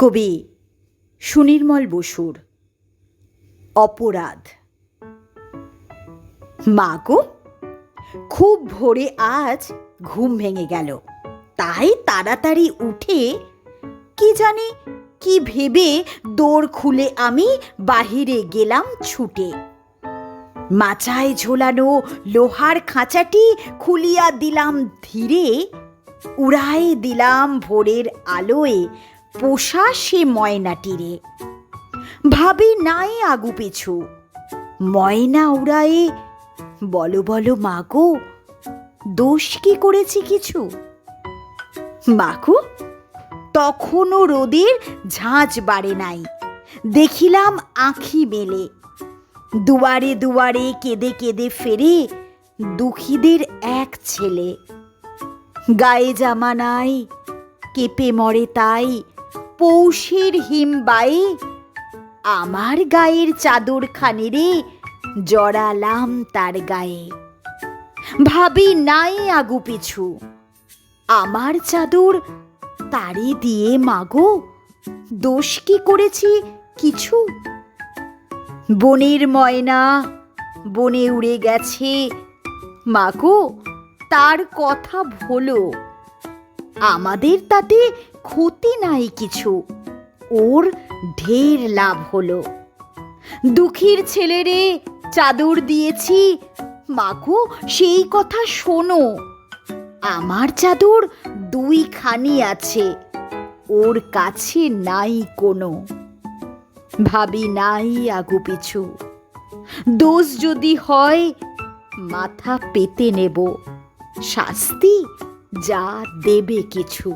কবি সুনির্মল বসুর অপরাধ। মা গো, খুব ভোরে আজ ঘুম ভেঙে গেল। তাই তাড়াতাড়ি উঠে কি জানি কি ভেবে দৌড় খুলে আমি বাহিরে গেলাম ছুটে। মাচায় ঝোলানো লোহার খাঁচাটি খুলিয়া দিলাম ধীরে, উড়াই দিলাম ভোরের আলোয় পোষা সে ময়নাটিরে। ভাবি নাই আগু পিছু। ময়না উড়ায়ে, বলো বলো মাগো দোষ কি করেছি কিছু? মাগো তখনও রোদের ঝাঁঝ বাড়ে নাই। দেখিলাম আঁখি মেলে। দুয়ারে দুয়ারে কেঁদে কেঁদে ফেরে দুঃখীদের এক ছেলে। গায়ে জামা নাই, কেঁপে মরে তাই পৌষের হিম বায়ে আমার গায়ের চাদর খানি রে জড়ালাম তার গায়ে। ভাবি নাই আগু পিছু, আমার চাদর তারে দিয়ে মাগো, দোষ কি করেছি কিছু? বনের ময়না, বনে উড়ে গেছে, মাগো, তার কথা ভোলো। আমাদের তাতে ক্ষতি নাই কিছু। ওর ঢের লাভ হলো। দুঃখীর ছেলেরে চাদর দিয়েছি। মাগো, সেই কথা শোনো। আমার চাদর দুইখানি আছে। ওর কাছে নাই কোনো। ভাবি নাই আগু পিছু। দোষ যদি হয়, মাথা পেতে নেব। শাস্তি যা দেবে কিছু